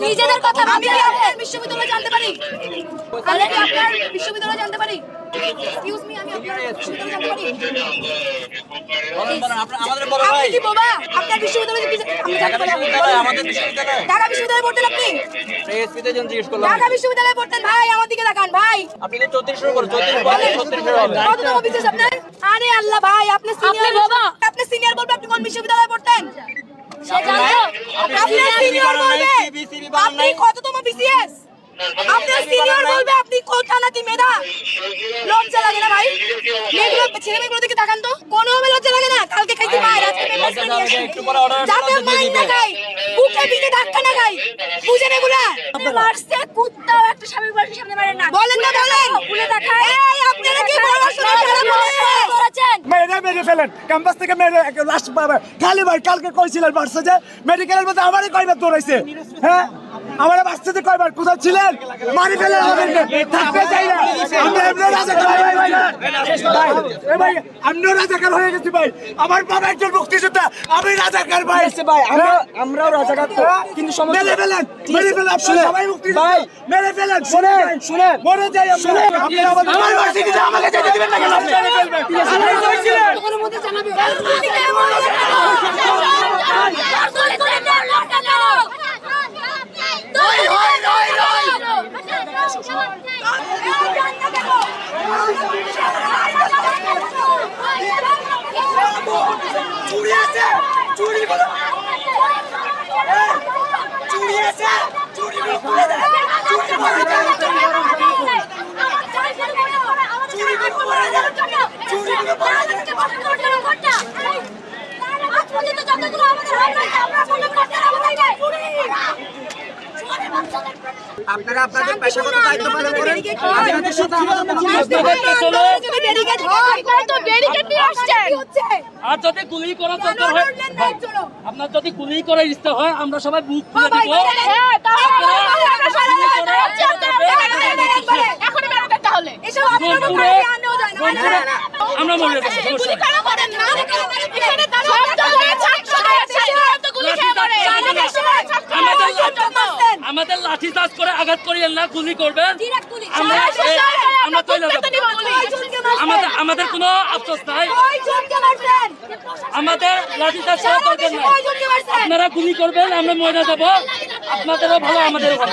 নিজেদের কথা আমি কি আপনার বিশ্ববিদ্যালয় জানতে পারি। আমি কি আপনার বিশ্ববিদ্যালয় জানতে পারি। এক্সকিউজ মি আমি আপনার বিশ্ববিদ্যালয় জানতে পারি। আপনি- আমাদের বড় আপনি ভাই। কি বোবা? আপনার বিশ্ববিদ্যালয় কি আমি জানতে পারি। আমাদের বিশ্ববিদ্যালয়। ঢাকা বিশ্ববিদ্যালয়ে পড়তেন আপনি? এসপিতে জন জিজ্ঞেস করলাম। ঢাকা বিশ্ববিদ্যালয়ে পড়তেন। ভাই আমার দিকে তাকান ভাই। আপনি তো চৌত্রিশের উপর চৌত্রিশ বলে ছত্রিশের হবে। কততম বিশেষ আপনার? আরে আল্লাহ ভাই আপনি সিনিয়র বাবা। আপনি সিনিয়র বলবে আপনি কোন বিশ্ববিদ্যালয়ে পড়তেন? সে জানো? আপনি আপনি সিনিয়র বলবে? আপনি কততম বিসিএস আপনার সিনিয়র বলবে আপনি কোথা নাকি মেধা? লজ্জা লাগে না ভাই। মেয়েগুলো ছেলে মেয়েগুলো দিকে তাকান তো। কোনো ভাবে লজ্জা লাগে না। কালকে খাইতে পায় আজকে পেপারস নিয়ে আসি একটু পরে order যাতে মাইন না খাই। বুকে পিঠে ধাক্কা না খাই। বুঝেন এগুলা মারছে কুত্তাও একটা স্বামী বাড়ির সামনে মারে না। বলেন না বলেন। ভুলে দেখায় এই আপনারা কি খারাপ করেছেন মেরে মেরে ফেলেন। ক্যাম্পাস থেকে মেরে লাস্ট খালি ভাই কালকে কইছিলেন বাড়ছে যে মেডিকেলের মধ্যে আমারই কয়বার দৌড়াইছে। হ্যাঁ? আমার বাচ্চাতে কয়বার কোথাও ছিলেন? মারি আমাদেরকে। থাকতে চাই না। আমরা এমনি রাজাকার ভাই ভাই ভাই। ভাই, এ ভাই আমিও রাজাকার হয়ে গেছি ভাই? আমার বাবা একজন মুক্তিযোদ্ধা আমি রাজাকার ভাই? ভাই আমরা আমরাও রাজাকার কিন্তু সমস্যা মেরে ফেলেন মেরে ফেলেন সবাই মুক্তিযোদ্ধা ভাই মেরে ফেলেন শুনে শুনে মরে যাই আমরা। আপনারা আমাদের আমার ভার্সিটিতে আমাকে যেতে দিবেন না কেন মেরে ফেলবেন আপনি কইছিলেন কোনো মধ্যে জানাবে চুরি আছে চুরি করো চুরি আছে চুরি করো খুলে দেন চুরি করে দেন চুরি করে পড়ে দেন চুরি করে পড়ে দেন আজ পর্যন্ত যতগুলো আমাদের হয় নাই আমরা কোনো করতে আমাদের নাই আপনারা আপনাদের পেশাগত দায়িত্ব পালন করেন। আপনাদের সাথে আর যদি গুলি করার দরকার হয় আপনার যদি গুলি করার ইচ্ছা হয় আমরা সবাই বুক খুলে দিব আমরা মরে যাব সমস্যা নেই। আমাদের লাঠি- আমাদের লাঠি চার্জ করে আঘাত করিয়েন না গুলি করবেন আমরা এ- আমরা চলে আমাদের আমাদের কোনো আফসোস নাই আমাদের লাঠি চার্জ করা দরকার নাই আপনারা গুলি করবেন আমরা মরে যাব আপনাদেরও ভালো আমাদেরও ভালো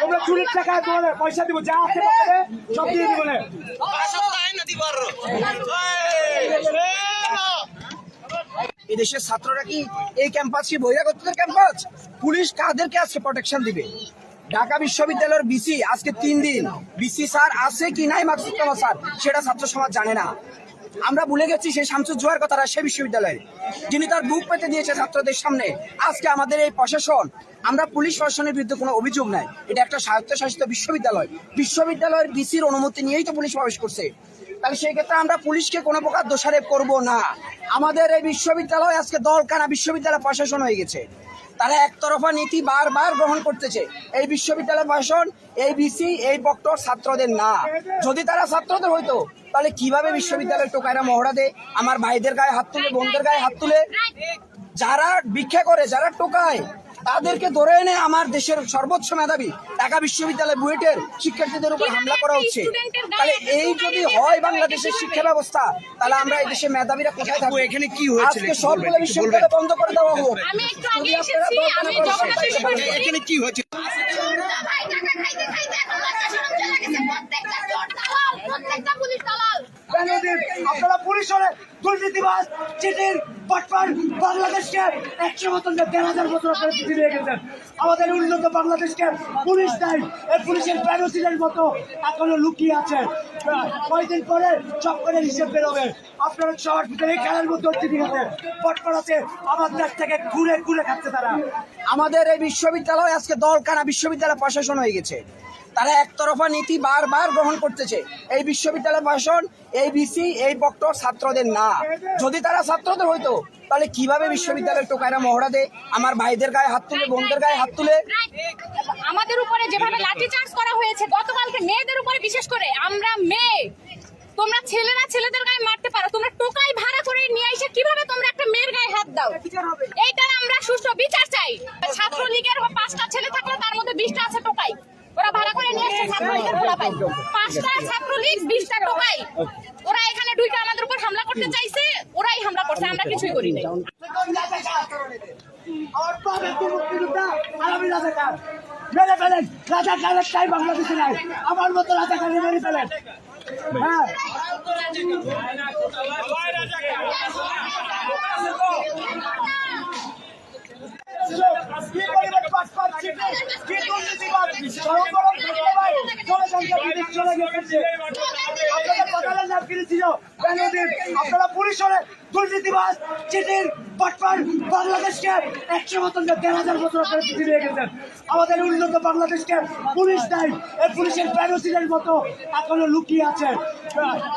তোমরা চুরির টাকা তোমার পয়সা দিব যা আছে সব দিয়ে দিব না। এদেশের ছাত্ররা কি এই ক্যাম্পাস কি বহিরাগতদের ক্যাম্পাস পুলিশ কাদেরকে আজকে প্রোটেকশন দিবে? ঢাকা বিশ্ববিদ্যালয়ের বিসি আজকে তিন দিন। বিসি স্যার আছে কি নাই মাকসুদুল্লাহ স্যার, সেটা ছাত্র সমাজ জানে না। আমরা ভুলে গেছি সেই শামসুর জোয়ার কথাটা সে বিশ্ববিদ্যালয়ে। যিনি তার বুক পেতে দিয়েছে ছাত্রদের সামনে, আজকে আমাদের এই প্রশাসন আমরা পুলিশ প্রশাসনের বিরুদ্ধে কোনো অভিযোগ নাই। এটা একটা স্বায়ত্তশাসিত বিশ্ববিদ্যালয়। বিশ্ববিদ্যালয়ের বিসির অনুমতি নিয়েই তো পুলিশ প্রবেশ করছে। তাহলে সেই ক্ষেত্রে আমরা পুলিশকে কোনো প্রকার দোষারোপ করব না। আমাদের এই বিশ্ববিদ্যালয় আজকে দলকানা বিশ্ববিদ্যালয় প্রশাসন হয়ে গেছে। তারা একতরফা নীতি বারবার গ্রহণ করতেছে। এই বিশ্ববিদ্যালয় প্রশাসন, এই বিসি, এই বক্তর ছাত্রদের না। যদি তারা ছাত্রদের হইতো, তাহলে কীভাবে বিশ্ববিদ্যালয়ের টোকাইরা মহড়া দেয়? আমার ভাইদের গায়ে হাত তুলে, বোনদের গায়ে হাত তুলে। যারা ভিক্ষা করে, যারা টোকায় তাদেরকে ধরে এনে আমার দেশের সর্বোচ্চ মেধাবী ঢাকা বিশ্ববিদ্যালয় বুয়েটের শিক্ষার্থীদের উপর হামলা করা হচ্ছে তাহলে এই যদি হয় বাংলাদেশের শিক্ষা ব্যবস্থা তাহলে আমরা এই দেশের মেধাবীরা কোথায় থাকব এখানে কি হয়েছে আজকে সবগুলো বিশ্ববিদ্যালয় বন্ধ করে দেওয়া হোক আমি একটু আগে এসেছি আমি জগন্নাথ ইউনিভার্সিটি এখানে কি হয়েছে আপনারা পুলিশ হলে দুর্নীতিবাজ চিটির বাটপার বাংলাদেশকে একশো মতন দেড় হাজার বছর ধরে পৃথিবী নিয়ে গেছেন আমাদের উন্নত বাংলাদেশকে পুলিশ নাই, এই পুলিশের প্যারোসিলের মতো এখনও লুকিয়ে আছে। আহ, কয়দিন পরে চক্করের হিসেব বেরোবে। আপনারা সবার ভিতরে খেলার দেশ থেকে ঘুরে ঘুরে খাচ্ছে তারা। আমাদের এই বিশ্ববিদ্যালয় আজকে দলকানা বিশ্ববিদ্যালয় প্রশাসন হয়ে গেছে। তারা একতরফা নীতি বারবার গ্রহণ করতেছে। এই বিশ্ববিদ্যালয় প্রশাসন এই বিসি এই বক্তর ছাত্রদের না। যদি তারা ছাত্রদের হইতো তাহলে কীভাবে বিশ্ববিদ্যালয়ের টোকাইরা মহড়া দেয়? আমার ভাইদের গায়ে হাত তুলে বোনদের গায়ে হাত তুলে। আমাদের উপরে যেভাবে লাঠিচার্জ করা হয়েছে গতকালকে মেয়েদের উপরে বিশেষ করে আমরা মেয়ে। তোমরা ছেলেরা ছেলেদের গায়ে মারতে পারো। তোমরা টোকাই ভাড়া করে নিয়ে এসে কীভাবে তোমরা একটা মেয়ের গায়ে হাত দাও? এইটার আমরা সুষ্ঠু বিচার চাই। ছাত্রলীগের পাঁচটা ছেলে থাকলে তার মধ্যে বিশটা আছে টোকাই। ওরা ভাড়া করে নিয়ে এসছে ছাত্রলীগের পোলাপাই পাঁচটা ছাত্রলীগ বিশটা টোকাই। ওরা এখানে ঢুকে আমাদের উপর হামলা করতে চাইছে ওরাই হামলা করছে আমরা কিছুই করি নাই। পাবে তো মুক্তিযোদ্ধা আর আমি রাজাকার মেরে ফেলেন। রাজাকারের টাই বাংলাদেশে নাই। আমার মতো রাজাকারে মেরে ফেলেন। হ্যাঁ কি পরিমাণ পাসপোর্ট ছিটে, কি দুর্নীতিবাদ, গরম গরম থাকতে ভাই, চলে যান তো, বিদেশ চলে গেছে। আপনাদের কথাটা লাভ করেছিল, বেনজির, আপনারা পুলিশ হলে দুর্নীতিবাজ, চিটির, বাটপার, বাংলাদেশকে একশো বছর না দেড় হাজার বছর ধরে পিছিয়ে দিয়ে গেছেন আমাদের উন্নত বাংলাদেশকে পুলিশ নাই এই পুলিশের ব্যারোসিনের মতো এখনও লুকিয়ে আছে।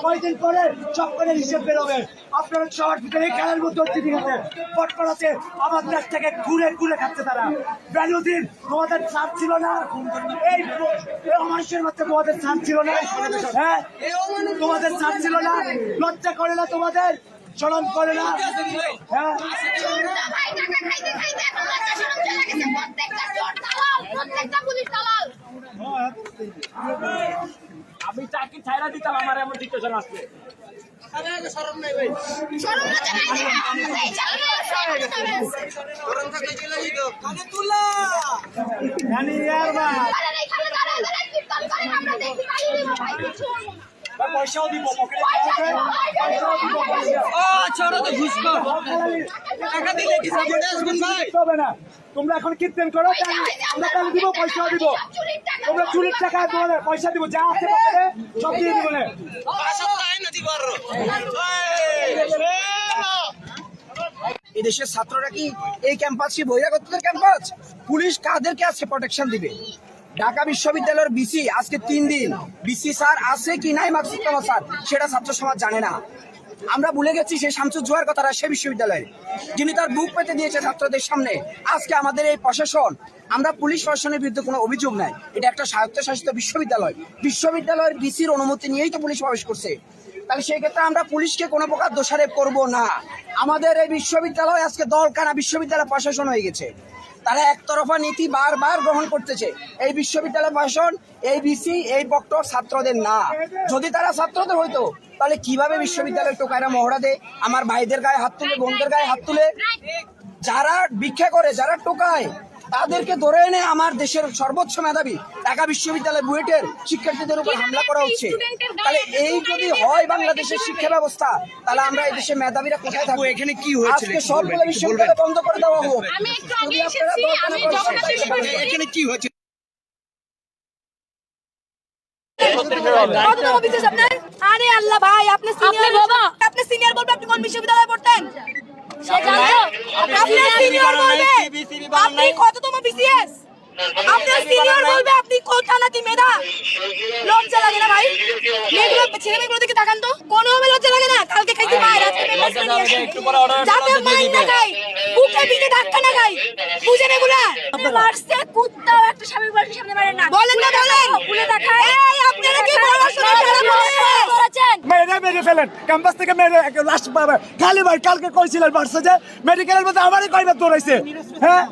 কয়দিন পরে করে হিসেব বেরোবে। আপনারা সবার ভিতরে খেলার মধ্যে হচ্ছে ঠিক আছে পটপট আছে আমার দেশ থেকে ঘুরে ঘুরে খাচ্ছে তারা। ব্যানুদ্দিন তোমাদের ছাড় ছিল না। এই অমানুষের মধ্যে তোমাদের ছাড় ছিল না। হ্যাঁ তোমাদের ছাড় ছিল না। লজ্জা করে না তোমাদের? চরম করে না। হ্যাঁ। আমি চাকরি ছাইরা দিতাম আমার এমন সিচুয়েশন আসছে। শরম জানি ইয়ার বা পয়সাও দিব পকেটে দিব পয়সা দিলে কি সাপোর্টে আসবেন ভাই হবে না? তোমরা এখন কীর্তন করো আমরা তাহলে দিব পয়সাও দিব। তোমরা চুরির টাকা তোমাদের পয়সা দিব যা আছে সব দিয়ে দিব না এদেশের ছাত্ররা কি এই ক্যাম্পাস কি বহিরাগতদের ক্যাম্পাস পুলিশ কাদেরকে আজকে প্রোটেকশন দিবে? ঢাকা বিশ্ববিদ্যালয়ের বিসি, আজকে তিন দিন। বিসি স্যার আছে কি নাই মাকসুদ্দামা স্যার? সেটা ছাত্র সমাজ জানে না। আমরা ভুলে গেছি সেই শামসুজ্জোহার কথাটা কথা রাজশাহী বিশ্ববিদ্যালয়ের যিনি তার বুক পেতে দিয়েছে ছাত্রদের সামনে, আজকে আমাদের এই প্রশাসন, আমরা পুলিশ প্রশাসনের বিরুদ্ধে কোনো অভিযোগ নাই। এটা একটা স্বায়ত্তশাসিত বিশ্ববিদ্যালয়। বিশ্ববিদ্যালয়ের বিসির অনুমতি নিয়েই তো পুলিশ প্রবেশ করছে। তাহলে সেই ক্ষেত্রে আমরা পুলিশকে কোনো প্রকার দোষারোপ করব না। আমাদের এই বিশ্ববিদ্যালয় আজকে দলকানা বিশ্ববিদ্যালয় প্রশাসন হয়ে গেছে। তারা একতরফা নীতি বারবার গ্রহণ করতেছে। এই বিশ্ববিদ্যালয় প্রশাসন, এই বিসি, এই বক্তর ছাত্রদের না। যদি তারা ছাত্রদের হইতো, তাহলে কীভাবে বিশ্ববিদ্যালয় টোকায়রা মহড়া দেয়? আমার ভাইদের গায়ে হাত তুলে, বোনদের গায়ে হাত তুলে। যারা ভিক্ষা করে, যারা টোকায় তাদেরকে ধরে এনে আমার দেশের সর্বোচ্চ মেধাবী ঢাকা বিশ্ববিদ্যালয় বুয়েটের শিক্ষার্থীদের উপর হামলা করা হচ্ছে। তাহলে এই যদি হয় বাংলাদেশের শিক্ষা ব্যবস্থা তাহলে আমরা এই দেশের মেধাবীরা কোথায় থাকব? এখানে কি হয়েছে আজকে সবগুলো বিশ্ববিদ্যালয় বন্ধ করে দেওয়া হোক। আমি একটু আগে এসেছি আমি জগন্নাথ ইউনিভার্সিটি এখানে কি হয়েছে কত টাকা আপনার আরে আল্লাহ ভাই আপনি সিনিয়র বাবা। আপনি সিনিয়র বলবে আপনি কোন বিশ্ববিদ্যালয়ে পড়তেন? সে জানতো। আপনি সিনিয়র বলবে আপনি কততম বিসিএস আপনার সিনিয়র বলবে আপনি কোথা নাকি মেধা? লজ্জা লাগে না ভাই। মেয়েগুলো ছেলে মেয়েগুলো দিকে তাকান তো। কোনো ভাবে লজ্জা লাগে না। কালকে খাইতে পায় আজকে যাতে মাইন না খাই বুকে পিঠে ধাক্কা না খাই বুঝেন এগুলা? মারছে কুত্তাও একটা স্বামী বাড়ির সামনে মারে না। বলেন না বলেন। খুলে দেখায় এই আপনারা কি বড় পড়াশোনা করেছেন মেরে মেরে ফেলেন ক্যাম্পাস থেকে মেরে লাস্ট খালি ভাই কালকে কইছিলেন বাড়ছে যে মেডিকেলের মধ্যে আমারই কয়বার দৌড়াইছে হ্যাঁ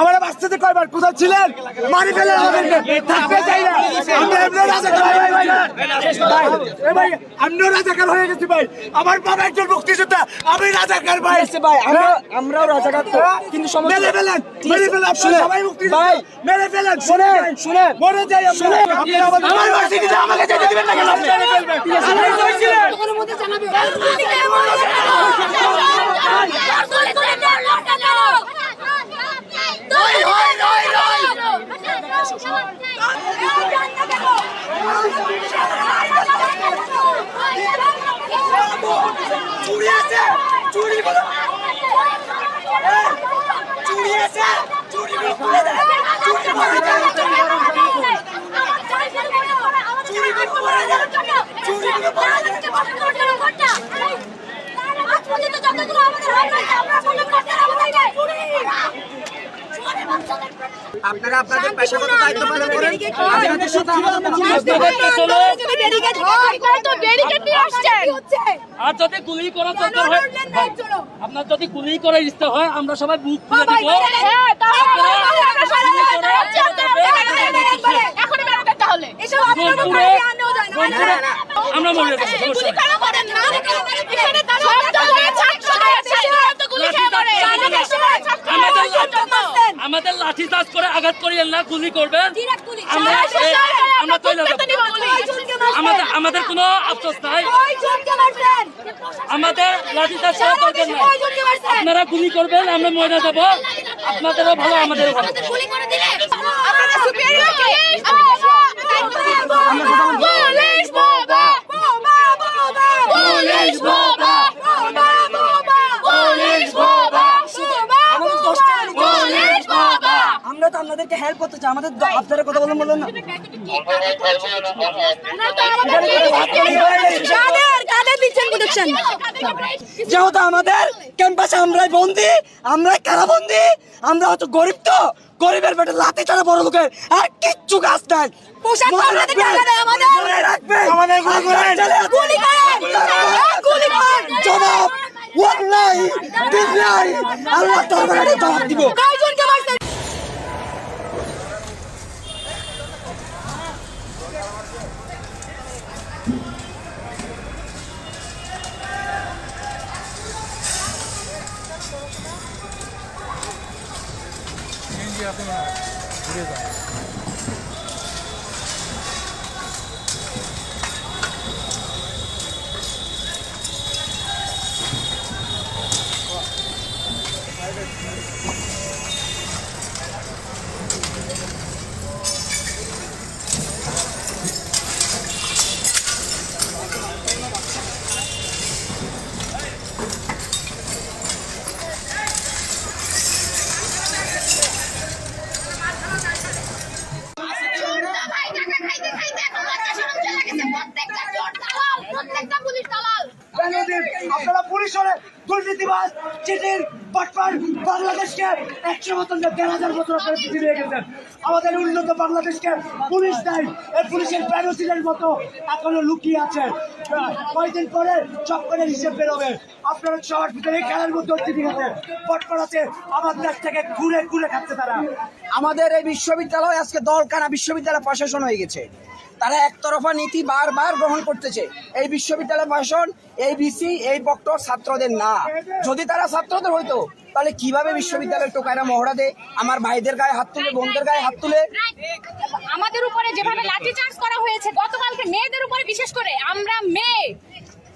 আমার বাচ্চা যে কয়বার কোথাও ছিলেন মারি ফেলেন আমাদেরকে থাকতে চাই না আমরা এমনি রাজাকার ভাই ভাই ভাই ভাই আমিও রাজাকার হয়ে গেছি ভাই আমার বাবা একজন মুক্তিযোদ্ধা আমি রাজাকার ভাই ভাই আমরা আমরাও রাজাকার কিন্তু সমস্যা মেরে ফেলেন মেরে ফেলেন সবাই মুক্তিযোদ্ধা ভাই মেরে ফেলেন শুনে শুনে মরে যাই আমরা আপনি আমাদের আমাকে যেতে দিবেন না কেন মেরে ফেলবেন আপনি হয় নই চুরি আছে চুরি চুরি আছে চুরি গুলো খুলে দেন চুরি করে দেন আপনারা আপনাদের পেশাগত দায়িত্ব পালন করেন আপনাদের সাথে আর যদি গুলি করার দরকার হয় আপনার যদি গুলি করার ইচ্ছা হয় আমরা সবাই বুক খুলে দিব তাহলে? এসব না। আমরা মরে। না। করে আমাদের আমাদের লাঠি- আমাদের চার্জ করে আঘাত করিয়েন না গুলি করবেন। আমরা আমাদের আমাদের কোনো আফসোস নাই। আমাদের লাঠি চার্জ করার দরকার নাই। আপনারা গুলি করবেন আমরা মরে যাব। আপনাদেরও ভালো আমাদেরও ভালো। আমরা হেল্প করতে চাই, আমাদের আপনারা কথা না। যেহেতু আমাদের ক্যাম্পাসে আমরাই বন্দি, আমরাই কারাবন্দি, আমরা হয়তো গরিব তো গরিবের পেটে লাথি ছাড়া বড় লোকের আর কিচ্ছু কাজ নাই। পোশাক আপনাদের টাকা দেয় আমাদের। আমাদের গুলি করেন। গুলি করেন। গুলি করেন। জবাব ওয়াল্লাহি বিল্লাহি আল্লাহ জবাব দিব। কয়জনকে মারছেন চোরটা একশো না, দেড় হাজার বছর আপনারা দিয়ে গেছেন। আমাদের উন্নত বাংলাদেশকে পুলিশ নাই, এই পুলিশের প্যারোসিলের মতো এখনও লুকিয়ে আছে। কয়েকদিন পরে চক্করের হিসেব বেরোবে। আপনারা সবার ভিতরে খেলার মধ্যে অতিথি আছে পটপট আছে আমার দেশ থেকে ঘুরে ঘুরে খাচ্ছে তারা। আমাদের এই বিশ্ববিদ্যালয় আজকে দলকানা বিশ্ববিদ্যালয় প্রশাসন হয়ে গেছে। তারা একতরফা নীতি বারবার গ্রহণ করতেছে। এই বিশ্ববিদ্যালয় ভাষণ এই বিসি এই বক্তর ছাত্রদের না। যদি তারা ছাত্রদের হইতো তাহলে কীভাবে বিশ্ববিদ্যালয়ের টোকায়রা মহড়া দেয়? আমার ভাইদের গায়ে হাত তুলে বোনদের গায়ে হাত তুলে। আমাদের উপরে যেভাবে লাঠিচার্জ করা হয়েছে গতকালকে মেয়েদের উপরে বিশেষ করে আমরা মেয়ে।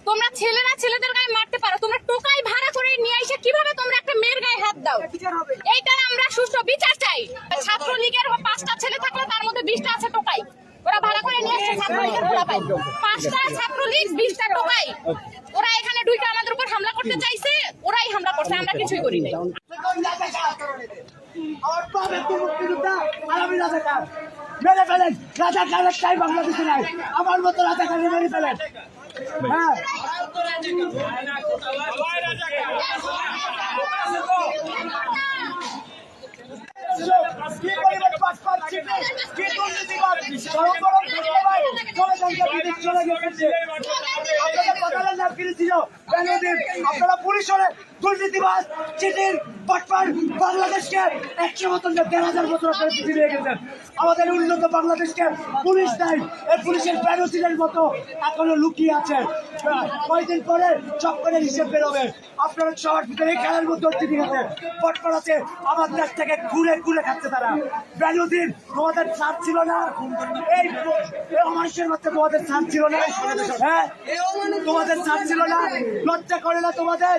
তোমরা ছেলেরা ছেলেদের গায়ে মারতে পারো। তোমরা টোকাই ভাড়া করে নিয়ে এসে কীভাবে তোমরা একটা মেয়ের গায়ে হাত দাও? এইটার আমরা সুষ্ঠু বিচার চাই। ছাত্রলীগের পাঁচটা ছেলে থাকলে তার মধ্যে বিশটা আছে টোকাই। ওরা ভাড়া করে নিয়ে এসছে ছাত্রলীগের গোলাপাই পাঁচটা ছাত্রলীগ, বিশটা টোকাই। ওরা এখানে ঢুকে আমাদের উপর হামলা করতে চাইছে, ওরাই হামলা করছে, আমরা কিছুই করি নাই। মেরে ফেলেন নাই আমার মতো রাজাকারে মেরে ফেলেন হ্যাঁ কি দুর্নীতিবাদ, গরম গরম ধন্যবাদ, চলে যান বিদেশ কিনেছিল, আপনারা পুলিশ হলে দুর্নীতিবাজ চিটির বাটপার বাংলাদেশকে একশো মতন দেড় হাজার বছর পিছিয়ে আমাদের উন্নত বাংলাদেশকে পুলিশ নাই এই পুলিশের প্যারোসিলের মতো এখনও লুকিয়ে আছে। কয়েকদিন পরে চক্করের হিসেব বেরোবে। আপনারা সবার ভিতরে এই খেলার মধ্যে অতিথি আছে পটপট আছে, আমার দেশ থেকে ঘুরে ঘুরে খাচ্ছে তারা। বেনজির তোমাদের ছাড় ছিল না। এই অমানুষের মধ্যে তোমাদের ছাড় ছিল না। হ্যাঁ তোমাদের ছাড় ছিল না। লজ্জা করে না তোমাদের?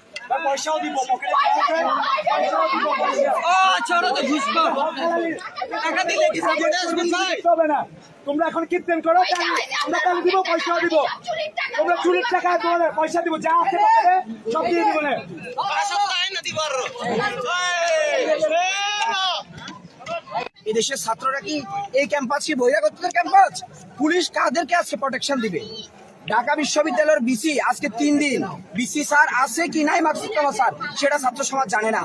পয়সাও দিব তোমরা এখন কীর্তন করো আমরা তাহলে দিব পয়সাও দিব। তোমরা চুরির টাকা তোমার পয়সা দিব যা আছে সব দিয়ে দিব না। এদেশের ছাত্ররা কি এই ক্যাম্পাস কি বহিরাগতদের ক্যাম্পাস পুলিশ কাদেরকে আজকে প্রোটেকশন দিবে? ঢাকা বিশ্ববিদ্যালয়ের বিসি, আজকে তিন দিন। বিসি স্যার আছে কি নাই মাকসুদ কামাল স্যার, সেটা ছাত্র সমাজ জানে না।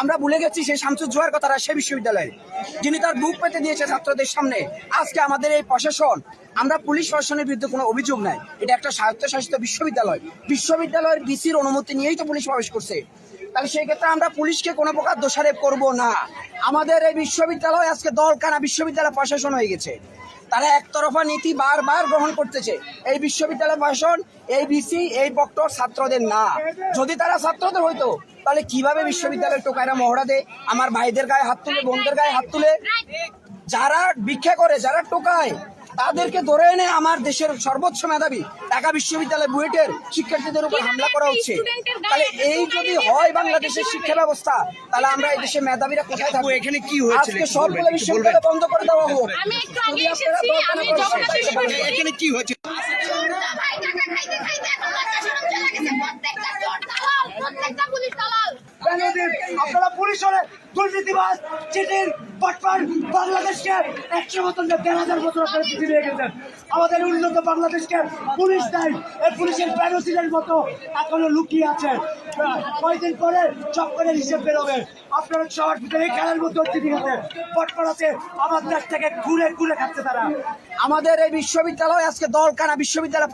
আমরা ভুলে গেছি সেই শামসুজ্জোয়ার কথা রাজশাহী বিশ্ববিদ্যালয়ে। যিনি তার বুক পেতে দিয়েছে ছাত্রদের সামনে, আজকে আমাদের এই প্রশাসন, আমরা পুলিশ প্রশাসনের বিরুদ্ধে কোনো অভিযোগ নাই। এটা একটা স্বায়ত্তশাসিত বিশ্ববিদ্যালয়। বিশ্ববিদ্যালয়ের বিসির অনুমতি নিয়েই তো পুলিশ প্রবেশ করছে। তাহলে সেই ক্ষেত্রে আমরা পুলিশকে কোনো প্রকার দোষারোপ করব না। আমাদের এই বিশ্ববিদ্যালয় আজকে দলকানা বিশ্ববিদ্যালয় প্রশাসন হয়ে গেছে। তারা একতরফা নীতি বারবার গ্রহণ করতেছে। এই বিশ্ববিদ্যালয় প্রশাসন, এই বিসি এই বক্তর ছাত্রদের না। যদি তারা ছাত্রদের হইতো, তাহলে কীভাবে বিশ্ববিদ্যালয়ের টোকাইরা মহড়া দেয়? আমার ভাইদের গায়ে হাত তুলে, বোনদের গায়ে হাত তুলে। যারা ভিক্ষা করে, যারা টোকায় তাদেরকে ধরে এনে আমার দেশের সর্বোচ্চ মেধাবী ঢাকা বিশ্ববিদ্যালয় বুয়েটের শিক্ষার্থীদের উপর হামলা করা হচ্ছে? তাহলে এই যদি হয় বাংলাদেশের শিক্ষা ব্যবস্থা তাহলে আমরা এই দেশের মেধাবীরা কোথায় থাকব? এখানে কি হয়েছে? আজকে সবগুলো বিশ্ববিদ্যালয় বন্ধ করে দেওয়া হোক। এখানে কি হয়েছে? প্রত্যেকটা প্রত্যেকটা পুলিশ দালাল আপনারা পুলিশ হলে দুর্নীতিবাজ চিটির পটপার বাংলাদেশকে একশো মতন দেড় হাজার বছর আপনারা নিয়ে গেছেন। আমাদের উন্নত বাংলাদেশকে পুলিশ নাই এই পুলিশের প্যারোসিনের মতো এখনও লুকিয়ে আছে। কয়দিন পরে চক্করের হিসেব বেরোবে। আপনারা সবার ভিতরে খেলার মতো ঠিক আছে। পটপার আছে, আমার দেশ থেকে ঘুরে ঘুরে খাচ্ছে তারা। আমাদের এই বিশ্ববিদ্যালয় আজকে দলকানা বিশ্ববিদ্যালয়